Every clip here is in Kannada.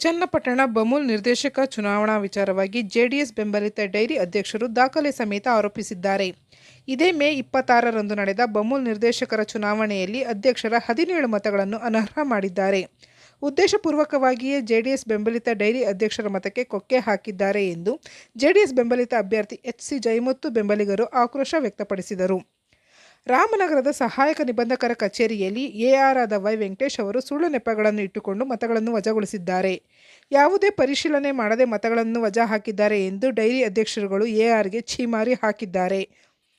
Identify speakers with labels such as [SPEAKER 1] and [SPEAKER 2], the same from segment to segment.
[SPEAKER 1] ಚನ್ನಪಟ್ಟಣ ಬಮೂಲ್ ನಿರ್ದೇಶಕ ಚುನಾವಣಾ ವಿಚಾರವಾಗಿ ಜೆಡಿಎಸ್ ಬೆಂಬಲಿತ ಡೈರಿ ಅಧ್ಯಕ್ಷರು ದಾಖಲೆ ಸಮೇತ ಆರೋಪಿಸಿದ್ದಾರೆ. ಇದೇ ಮೇ ಇಪ್ಪತ್ತಾರರಂದು ನಡೆದ ಬಮೂಲ್ ನಿರ್ದೇಶಕರ ಚುನಾವಣೆಯಲ್ಲಿ ಅಧ್ಯಕ್ಷರ ಹದಿನೇಳು ಮತಗಳನ್ನು ಅನರ್ಹ ಮಾಡಿದ್ದಾರೆ. ಉದ್ದೇಶಪೂರ್ವಕವಾಗಿಯೇ ಜೆಡಿಎಸ್ ಬೆಂಬಲಿತ ಡೈರಿ ಅಧ್ಯಕ್ಷರ ಮತಕ್ಕೆ ಕೊಕ್ಕೆ ಹಾಕಿದ್ದಾರೆ ಎಂದು ಜೆಡಿಎಸ್ ಬೆಂಬಲಿತ ಅಭ್ಯರ್ಥಿ ಎಚ್ ಸಿ ಜಯಮುತ್ತು ಬೆಂಬಲಿಗರು ಆಕ್ರೋಶ ವ್ಯಕ್ತಪಡಿಸಿದರು. ರಾಮನಗರದ ಸಹಾಯಕ ನಿಬಂಧಕರ ಕಚೇರಿಯಲ್ಲಿ ಎಆರ್ ಆದ ವೈ ವೆಂಕಟೇಶ್ ಅವರು ಸುಳ್ಳು ನೆಪಗಳನ್ನು ಇಟ್ಟುಕೊಂಡು ಮತಗಳನ್ನು ವಜಾಗೊಳಿಸಿದ್ದಾರೆ. ಯಾವುದೇ ಪರಿಶೀಲನೆ ಮಾಡದೆ ಮತಗಳನ್ನು ವಜಾ ಹಾಕಿದ್ದಾರೆ ಎಂದು ಡೈರಿ ಅಧ್ಯಕ್ಷರುಗಳು ಎಆರ್ಗೆ ಛೀಮಾರಿ ಹಾಕಿದ್ದಾರೆ.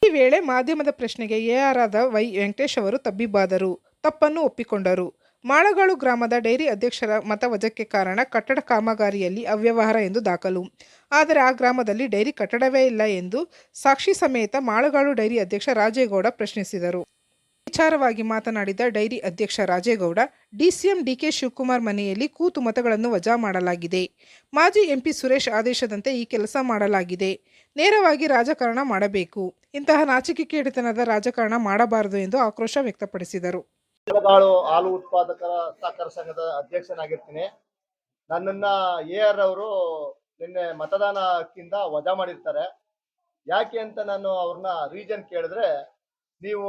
[SPEAKER 1] ಈ ವೇಳೆ ಮಾಧ್ಯಮದ ಪ್ರಶ್ನೆಗೆ ಎಆರ್ ಆದ ವೈ ವೆಂಕಟೇಶ್ ಅವರು ತಬ್ಬಿಬ್ಬಾದರು ತಪ್ಪನ್ನು ಒಪ್ಪಿಕೊಂಡರು. ಮಾಳಗಾಳು ಗ್ರಾಮದ ಡೈರಿ ಅಧ್ಯಕ್ಷರ ಮತವಜಕ್ಕೆ ಕಾರಣ ಕಟ್ಟಡ ಕಾಮಗಾರಿಯಲ್ಲಿ ಅವ್ಯವಹಾರ ಎಂದು ದಾಖಲು. ಆದರೆ ಆ ಗ್ರಾಮದಲ್ಲಿ ಡೈರಿ ಕಟ್ಟಡವೇ ಇಲ್ಲ ಎಂದು ಸಾಕ್ಷಿ ಸಮೇತ ಮಾಳಗಾಳು ಡೈರಿ ಅಧ್ಯಕ್ಷ ರಾಜೇಗೌಡ ಪ್ರಶ್ನಿಸಿದರು. ವಿಚಾರವಾಗಿ ಮಾತನಾಡಿದ ಡೈರಿ ಅಧ್ಯಕ್ಷ ರಾಜೇಗೌಡ, ಡಿಸಿಎಂ ಡಿಕೆ ಶಿವಕುಮಾರ್ ಮನೆಯಲ್ಲಿ ಕೂತು ಮತಗಳನ್ನು ವಜಾ ಮಾಡಲಾಗಿದೆ. ಮಾಜಿ ಎಂಪಿ ಸುರೇಶ್ ಆದೇಶದಂತೆ ಈ ಕೆಲಸ ಮಾಡಲಾಗಿದೆ. ನೇರವಾಗಿ ರಾಜಕಾರಣ ಮಾಡಬೇಕು. ಇಂತಹ ನಾಚಿಕೆ ಕೇಡಿತನದ ರಾಜಕಾರಣ ಮಾಡಬಾರದು ಎಂದು ಆಕ್ರೋಶ ವ್ಯಕ್ತಪಡಿಸಿದರು.
[SPEAKER 2] ಬೆಳಗಾಳು ಹಾಲು ಉತ್ಪಾದಕರ ಸಹಕಾರ ಸಂಘದ ಅಧ್ಯಕ್ಷನಾಗಿರ್ತೀನಿ. ನನ್ನನ್ನ ಎ ಆರ್ ಅವರು ನಿನ್ನೆ ಮತದಾನ ಹಕ್ಕಿಂದ ವಜಾ ಮಾಡಿರ್ತಾರೆ. ಯಾಕೆ ಅಂತ ನಾನು ಅವ್ರನ್ನ ರೀಸನ್ ಕೇಳಿದ್ರೆ, ನೀವು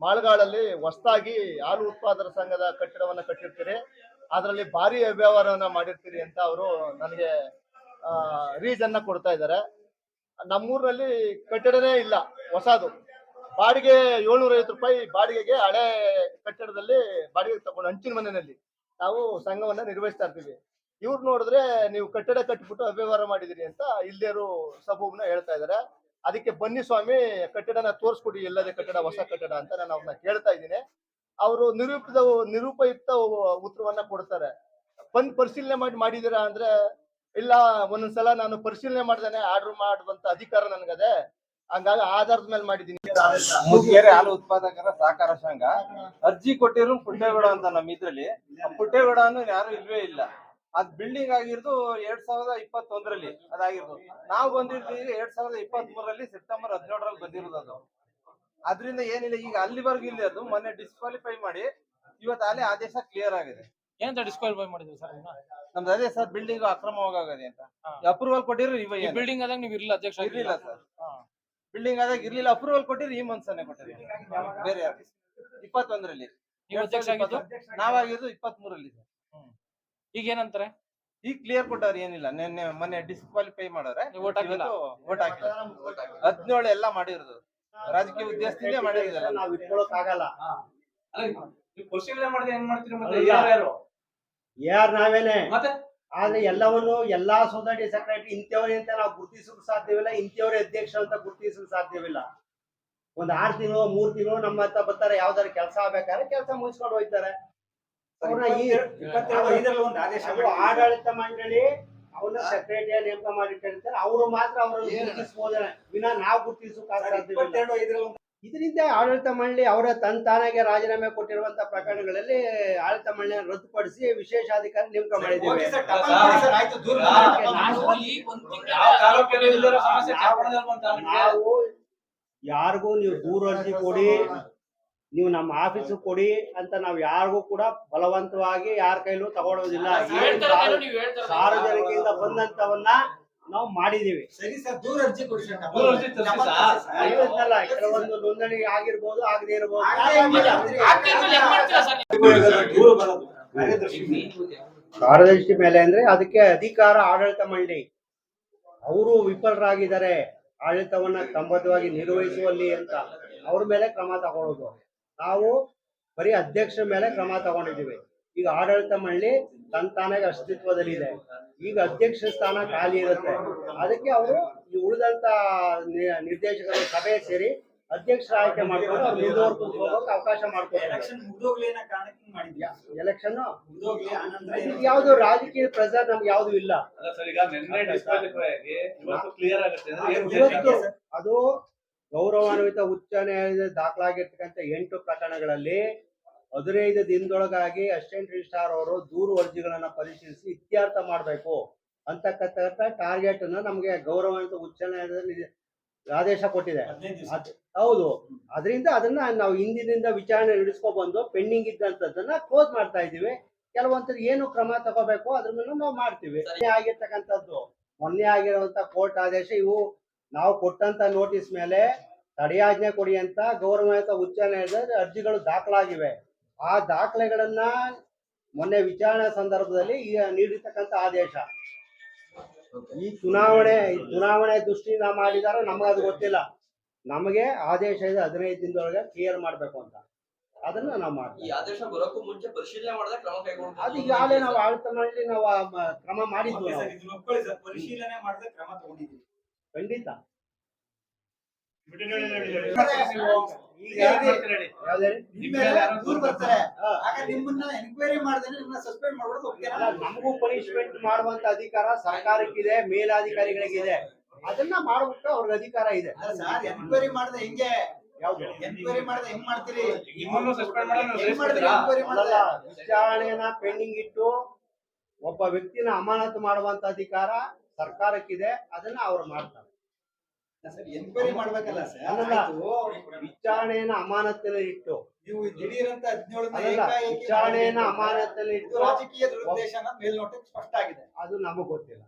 [SPEAKER 2] ಮಾಳ್ಗಾಳಲ್ಲಿ ಹೊಸದಾಗಿ ಹಾಲು ಉತ್ಪಾದಕರ ಸಂಘದ ಕಟ್ಟಡವನ್ನ ಕಟ್ಟಿರ್ತೀರಿ, ಅದರಲ್ಲಿ ಭಾರಿ ಅವ್ಯವಹಾರವನ್ನ ಮಾಡಿರ್ತೀರಿ ಅಂತ ಅವರು ನನಗೆ ರೀಸನ್ನ ಕೊಡ್ತಾ ಇದ್ದಾರೆ. ನಮ್ಮೂರಲ್ಲಿ ಕಟ್ಟಡನೇ ಇಲ್ಲ, ಹೊಸದು. ಬಾಡಿಗೆ ಏಳ್ನೂರ ಐವತ್ತು ರೂಪಾಯಿ ಬಾಡಿಗೆಗೆ ಹಳೆ ಕಟ್ಟಡದಲ್ಲಿ ಬಾಡಿಗೆ ತಗೊಂಡು ಹಂಚಿನ ಮನೆಯಲ್ಲಿ ನಾವು ಸಂಘವನ್ನ ನಿರ್ವಹಿಸ್ತಾ ಇರ್ತೀವಿ. ಇವ್ರು ನೋಡಿದ್ರೆ ನೀವು ಕಟ್ಟಡ ಕಟ್ಟಿಬಿಟ್ಟು ಅವ್ಯವಹಾರ ಮಾಡಿದಿರಿ ಅಂತ ಇಲ್ದೇರು ಸಬೂಬ್ನ ಹೇಳ್ತಾ ಇದಾರೆ ಅದಕ್ಕೆ ಬನ್ನಿ ಸ್ವಾಮಿ, ಕಟ್ಟಡನ ತೋರಿಸ್ಕೊಡಿ ಎಲ್ಲದೇ ಕಟ್ಟಡ, ಹೊಸ ಕಟ್ಟಡ ಅಂತ ನಾನು ಅವ್ರನ್ನ ಕೇಳ್ತಾ ಇದ್ದೀನಿ. ಅವರು ನಿರೂಪಿತ, ನಿರುಪಯುಕ್ತ ಉತ್ತರವನ್ನ ಕೊಡ್ತಾರೆ. ಬಂದ್ ಪರಿಶೀಲನೆ ಮಾಡಿ, ಮಾಡಿದೀರಾ ಅಂದ್ರೆ, ಇಲ್ಲ, ಒಂದೊಂದ್ಸಲ ನಾನು ಪರಿಶೀಲನೆ ಮಾಡ್ದೇನೆ, ಆರ್ಡರ್ ಮಾಡುವಂತ ಅಧಿಕಾರ ನನಗದೆ ಹಂಗಾಗಿ ಆಧಾರದ ಮೇಲೆ ಮಾಡಿದೀನಿ
[SPEAKER 3] ಮುದಿಗೆರೆ ಹಾಲು ಉತ್ಪಾದಕರ ಸಹಕಾರ ಸಂಘ. ಅರ್ಜಿ ಕೊಟ್ಟಿರೋ ಪುಟ್ಟೇಗೌಡ ಅಂತ ನಮ್ಮ ಇದ್ರಲ್ಲಿ. ಆ ಪುಟ್ಟೇಗೌಡ ಅನ್ನೋ ಯಾರು ಇಲ್ವೇ ಇಲ್ಲ. ಅದ್ ಬಿಲ್ಡಿಂಗ್ ಆಗಿರೋದು ಎರಡ್ ಸಾವಿರದ ಇಪ್ಪತ್ತೊಂದರಲ್ಲಿ ಅದಾಗಿರೋದು. ನಾವು ಬಂದಿರ್ತೀವಿ ಎರಡ್ ಸಾವಿರದ ಇಪ್ಪತ್ತ್ ಮೂರರಲ್ಲಿ ಸೆಪ್ಟೆಂಬರ್ ಹದಿನೇಳರಲ್ಲಿ ಬಂದಿರೋದು ಅದು. ಅದ್ರಿಂದ ಏನಿಲ್ಲ ಈಗ ಅಲ್ಲಿವರೆಗೂ ಇಲ್ಲ ಅದು. ಮೊನ್ನೆ ಡಿಸ್ಕ್ವಾಲಿಫೈ ಮಾಡಿ ಇವತ್ತು ಅಲ್ಲೇ ಆದೇಶ ಕ್ಲಿಯರ್ ಆಗಿದೆ.
[SPEAKER 4] ಏನಂತ ಡಿಸ್ಕ್ವಾಲಿಫೈ ಮಾಡಿದ್ರಿ ಸರ್
[SPEAKER 3] ನಮ್ದು ಅದೇ ಸರ್ ಬಿಲ್ಡಿಂಗ್ ಅಕ್ರಮವಾಗದೆ ಅಂತ. ಅಪ್ರೂವಲ್ ಕೊಟ್ಟಿರೋ ಇವ
[SPEAKER 4] ಈ ಬಿಲ್ಡಿಂಗ್ ಆದಾಗ ನೀವು ಇರಲಿಲ್ಲ ಅಧ್ಯಕ್ಷ
[SPEAKER 3] ಇರಲಿಲ್ಲ ಸರ್. ಬಿಲ್ಡಿಂಗ್ ಆದಾಗ ಇರ್ಲಿಲ್ಲ ಅಪ್ರೂವಲ್ ಕೊಟ್ಟಿರಿ ಈ ಮನ್ಸನೆ ಕೊಟ್ಟಿರಿ ಬೇರೆ ಯಾರು? ಇಪ್ಪತ್ತೊಂದರಲ್ಲಿ.
[SPEAKER 4] ನೀವು ಅಧ್ಯಕ್ಷ ಆಗಿದ್ದು?
[SPEAKER 3] ನಾವಾಗಿದ್ದು ಇಪ್ಪತ್ತ್ ಮೂರಲ್ಲಿ
[SPEAKER 4] ಈಗ ಏನಂತಾರೆ?
[SPEAKER 3] ಈಗ ಕ್ಲಿಯರ್ ಕೊಟ್ಟವ್ರು ಏನಿಲ್ಲ. ನಿನ್ನೆ ಮೊನ್ನೆ ಡಿಸ್ಕ್ವಾಲಿಫೈ ಮಾಡವ್ರೆ
[SPEAKER 4] ನೀವು vote ಹಾಕಿಲ್ಲ?
[SPEAKER 3] ವೋಟ್ ಹಾಕಿಲ್ಲ. ಹದಿನೇಳು ಎಲ್ಲ ಮಾಡಿರೋದು. ರಾಜಕೀಯ ಉದ್ದೇಶದಿಂದ ಮಾಡಿರೋದಿಲ್ಲ.
[SPEAKER 2] ನಾವು ಇಟ್ಕೊಳಕ್ ಆಗಲ್ಲ
[SPEAKER 4] ಪರಿಶೀಲನೆ ಮಾಡಿದ್ರೆ ಏನ್ ಮಾಡ್ತೀರಿ
[SPEAKER 2] ಮತ್ತೆ? ಯಾರು
[SPEAKER 4] ಯಾರು?
[SPEAKER 2] ಯಾರ್ ನಾವೇನೆ?
[SPEAKER 4] ಮತ್ತೆ?
[SPEAKER 2] ಆದ್ರೆ ಎಲ್ಲವನ್ನು ಎಲ್ಲಾ ಸೊಸೈಟಿ ಸೆಕ್ರೆಟರಿ ಇಂಥವ್ರೆ ಅಂತ ನಾವು ಗುರುತಿಸಲು ಸಾಧ್ಯವಿಲ್ಲ ಇಂಥವ್ರೆ ಅಧ್ಯಕ್ಷ ಅಂತ ಗುರುತಿಸಲು ಸಾಧ್ಯವಿಲ್ಲ. ಒಂದ್ ಆರ್ ತಿಂಗಳು ಮೂರ್ ತಿಂಗಳು ನಮ್ಮ ಹತ್ರ ಬರ್ತಾರೆ ಯಾವ್ದಾರ ಕೆಲಸ ಆಗ್ಬೇಕಾದ್ರೆ ಕೆಲಸ ಮುಗಿಸ್ಕೊಂಡು ಹೋಯ್ತಾರೆ ಆಡಳಿತ ಮಂಡಳಿ ಅವ್ರನ್ನ ಸೆಕ್ರೆಟರಿ ನೇಮಕ ಮಾಡಿಟ್ಟಿರ್ತಾರೆ. ಅವರು ಮಾತ್ರ ಅವರನ್ನು ಗುರುತಿಸಬಹುದೇ ವಿನ ನಾವು ಗುರುತಿಸೋಕೆ ಸಾಧ್ಯವಿಲ್ಲ. ಇದರಿಂದ ಆಡಳಿತ ಮಂಡಳಿ ಅವರ ತನ್ ತಾನಾಗೆ ರಾಜೀನಾಮೆ ಕೊಟ್ಟಿರುವಂತ ಪ್ರಕರಣಗಳಲ್ಲಿ ಆಡಳಿತ ಮಂಡಳಿಯನ್ನು ರದ್ದುಪಡಿಸಿ ವಿಶೇಷಾಧಿಕಾರಿ ನೇಮಕ ಮಾಡಿದ್ದೇವೆ. ನಾವು ಯಾರಿಗೂ ನೀವು ದೂರ ಅರ್ಜಿ ಕೊಡಿ ನೀವು ನಮ್ಮ ಆಫೀಸ್ ಕೊಡಿ ಅಂತ ನಾವು ಯಾರಿಗೂ ಕೂಡ ಬಲವಂತವಾಗಿ ಯಾರ ಕೈಲೂ ತಗೊಳ್ಳೋದಿಲ್ಲ ಸಾರ್ವಜನಿಕರಿಂದ ಬಂದಂತವನ್ನ ನಾವು ಮಾಡಿದೀವಿ
[SPEAKER 5] ಸರಿ ಸರ್ ದೂರ ಅರ್ಜಿ ಕೊಡಿ ಸರ್.
[SPEAKER 4] ದೂರ ಅರ್ಜಿ ತರ್ಸಿ ಸರ್.
[SPEAKER 2] ಇವತ್ತಲ್ಲ ಕೆಲವೊಂದು ನೋಂದಣಿ ಆಗಿರ್ಬೋದು ಆಗದೆ
[SPEAKER 5] ದೂರ ಬರೋದು.
[SPEAKER 2] ಕಾರ್ಯದರ್ಶಿ ಮೇಲೆ ಅಂದ್ರೆ ಅದಕ್ಕೆ ಅಧಿಕಾರ ಆಡಳಿತ ಮಂಡಳಿ. ಅವರು ವಿಫಲರಾಗಿದ್ದಾರೆ. ಆಡಳಿತವನ್ನ ಕ್ರಮಬದ್ಧವಾಗಿ ನಿರ್ವಹಿಸುವಲ್ಲಿ ಅಂತ. ಅವ್ರ ಮೇಲೆ ಕ್ರಮ ತಗೊಳ್ಳೋದು. ನಾವು ಬರೀ ಅಧ್ಯಕ್ಷರ ಮೇಲೆ ಕ್ರಮ ತಗೊಂಡಿದ್ದೀವಿ. ಈಗ ಆಡಳಿತ ಮಂಡಳಿ ತನ್ನ ತಾನಾಗಿ ಅಸ್ತಿತ್ವದಲ್ಲಿದೆ ಈಗ ಅಧ್ಯಕ್ಷ ಸ್ಥಾನ ಖಾಲಿ ಇರುತ್ತೆ. ಅದಕ್ಕೆ ಅವರು ಈ ಉಳಿದಂತ ನಿರ್ದೇಶಕರ ನಿರ್ದೇಶಕರು ಸಭೆ ಸೇರಿ ಅಧ್ಯಕ್ಷರ ಆಯ್ಕೆ ಮಾಡ್ಕೊಂಡು ಮುಂದುವರ್ಕೊಂಡು ಹೋಗೋಕೆ ಅವಕಾಶ ಮಾಡ್ಕೊಡ್ತಾರೆ.
[SPEAKER 5] ಎಲೆಕ್ಷನ್ ಮುಗ್ದೋಗ್ಲಿ ಕಾರಣಕ್ಕೆ ಮಾಡಿದ್ಯಾ?
[SPEAKER 2] ಎಲೆಕ್ಷನ್
[SPEAKER 5] ಮುಗ್ದೋಗ್ಲಿ ಆನಂತರ
[SPEAKER 2] ಇದಕ್ಕೆ ಯಾವ್ದು ರಾಜಕೀಯ ಪ್ರೆಸರ್ ನಮ್ಗೆ ಯಾವ್ದು ಇಲ್ಲ. ಇವತ್ತು ಅದು ಗೌರವಾನ್ವಿತ ಉಚ್ಚ ನ್ಯಾಯಾಲಯದ ದಾಖಲಾಗಿರ್ತಕ್ಕಂಥ ಎಂಟು ಪ್ರಕರಣಗಳಲ್ಲಿ ಹದಿನೈದು ದಿನದೊಳಗಾಗಿ ಅಸಿಸ್ಟೆಂಟ್ ರಿಜಿಸ್ಟ್ರಾರ್ ಅವರು ದೂರು ಅರ್ಜಿಗಳನ್ನ ಪರಿಶೀಲಿಸಿ ಇತ್ಯರ್ಥ ಮಾಡಬೇಕು ಅಂತಕ್ಕಂಥ ಟಾರ್ಗೆಟ್ ಅನ್ನ ನಮಗೆ ಗೌರವಾನ್ವಿತ ಉಚ್ಚ ನ್ಯಾಯಾಲಯದಲ್ಲಿ ಆದೇಶ ಕೊಟ್ಟಿದೆ. ಹೌದು. ಅದರಿಂದ ಅದನ್ನ ನಾವು ಹಿಂದಿನಿಂದ ವಿಚಾರಣೆ ನಡೆಸ್ಕೊ ಬಂದು ಪೆಂಡಿಂಗ್ ಇದ್ದಂಥದ್ದನ್ನ ಕ್ಲೋಸ್ ಮಾಡ್ತಾ ಇದೀವಿ ಕೆಲವೊಂದ್ ಏನು ಕ್ರಮ ತಗೋಬೇಕು ಅದ್ರ ಮೇಲೆ ನಾವು ಮಾಡ್ತೀವಿ. ಆಗಿರ್ತಕ್ಕಂಥದ್ದು. ಮೊನ್ನೆ ಆಗಿರುವಂತ ಕೋರ್ಟ್ ಆದೇಶ ಇವು ನಾವು ಕೊಟ್ಟಂತ ನೋಟಿಸ್ ಮೇಲೆ ತಡೆಯಾಜ್ಞೆ ಕೊಡಿ ಅಂತ ಗೌರವಾನ್ವಿತ ಉಚ್ಚ ನ್ಯಾಯಾಲಯದ ಅರ್ಜಿಗಳು ದಾಖಲಾಗಿವೆ. ಆ ದಾಖಲೆಗಳನ್ನ ಮೊನ್ನೆ ವಿಚಾರಣೆ ಸಂದರ್ಭದಲ್ಲಿ ಈಗ ನೀಡಿರ್ತಕ್ಕಂಥ ಆದೇಶ. ಈ ಚುನಾವಣೆ ಈ ಚುನಾವಣೆ ದೃಷ್ಟಿಯಿಂದ ಮಾಡಿದಾರ ನಮಗೆ ಅದು ಗೊತ್ತಿಲ್ಲ. ನಮಗೆ ಆದೇಶ ಇದೆ ಹದಿನೈದು ದಿನದೊಳಗೆ ಕ್ಲಿಯರ್ ಮಾಡ್ಬೇಕು ಅಂತ. ಅದನ್ನ ನಾವು
[SPEAKER 4] ಈ
[SPEAKER 2] ಮಾಡ್ತೀವಿ
[SPEAKER 4] ಆದೇಶ ಬರೋಕ್ಕೂ ಮುಂಚೆ ಪರಿಶೀಲನೆ ಮಾಡಿದ್ರೆ ಕ್ರಮ
[SPEAKER 2] ಅದು ಈಗಾಗಲೇ ನಾವು ಆಡಳಿತ ನಾವು ಆ ಕ್ರಮ ಮಾಡಿದ್ವಿ
[SPEAKER 5] ಪರಿಶೀಲನೆ ಮಾಡಿದ್ರೆ ಕ್ರಮ ತಗೊಂಡಿದ್ದೀವಿ.
[SPEAKER 2] ಖಂಡಿತ
[SPEAKER 5] ಈಗ ಹೇಳಿ.
[SPEAKER 2] ಯಾವ್ದೇ
[SPEAKER 5] ನಿಮ್ಮ ಮೇಲೆ ದೂರು ಬರ್ತಾರೆ
[SPEAKER 2] ಹಾ.
[SPEAKER 5] ಆಗ ನಿಮ್ಮನ್ನ ಎನ್ಕ್ವೈರಿ ಮಾಡಿದ್ರೆ ನಿಮ್ಮನ್ನ ಸಸ್ಪೆಂಡ್
[SPEAKER 2] ನಮಗೂ ಪನಿಷ್ಮೆಂಟ್ ಮಾಡುವಂತ ಅಧಿಕಾರ ಸರ್ಕಾರಕ್ಕಿದೆ ಮೇಲಾಧಿಕಾರಿಗಳಿಗಿದೆ. ಅದನ್ನ ಮಾಡ್ಬಿಟ್ಟು ಅವ್ರಿಗೆ ಅಧಿಕಾರ ಇದೆ.
[SPEAKER 5] ಸರ್ ಎನ್ಕ್ವೈರಿ ಮಾಡಿದ್ರೆ ಹೆಂಗೆ. ಎನ್ಕ್ವೈರಿ ಮಾಡಿದ್ರೆ ಹೆಂಗ್ ಮಾಡ್ತೀರಿ?
[SPEAKER 6] ನಿಮ್ಮನ್ನು ಸಸ್ಪೆಂಡ್ ಮಾಡೋ
[SPEAKER 5] ಹೆಂಗ್ ಮಾಡ್ತೀರಿ ಎನ್ಕ್ವೈರಿ
[SPEAKER 2] ಅಲ್ಲಲ್ಲ, ವಿಚಾರಣೆಯನ್ನ ಪೆಂಡಿಂಗ್ ಇಟ್ಟು ಒಬ್ಬ ವ್ಯಕ್ತಿನ ಅಮಾನತು ಮಾಡುವಂತ ಅಧಿಕಾರ ಸರ್ಕಾರಕ್ಕಿದೆ ಅದನ್ನ ಅವ್ರು ಮಾಡ್ತಾರೆ.
[SPEAKER 5] ಸರ್ ಎನ್ಕ್ವೈರಿ ಮಾಡ್ಬೇಕಲ್ಲ ಸರ್.
[SPEAKER 2] ವಿಚಾರಣೆಯನ್ನ ಅಮಾನತಲ್ಲಿ ಇಟ್ಟು.
[SPEAKER 5] ನೀವು
[SPEAKER 2] ದಿಢೀರಂತ
[SPEAKER 5] ಹದಿನೇಳು
[SPEAKER 2] ವಿಚಾರಣೆಯನ್ನ
[SPEAKER 5] ಅಮಾನತಲ್ಲಿ
[SPEAKER 2] ಇಟ್ಟು
[SPEAKER 5] ರಾಜಕೀಯ ದುರುದ್ದೇಶ ಮೇಲ್ನೋಟಕ್ಕೆ ಸ್ಪಷ್ಟ ಆಗಿದೆ
[SPEAKER 2] ಅದು ನಮಗ್ ಗೊತ್ತಿಲ್ಲ.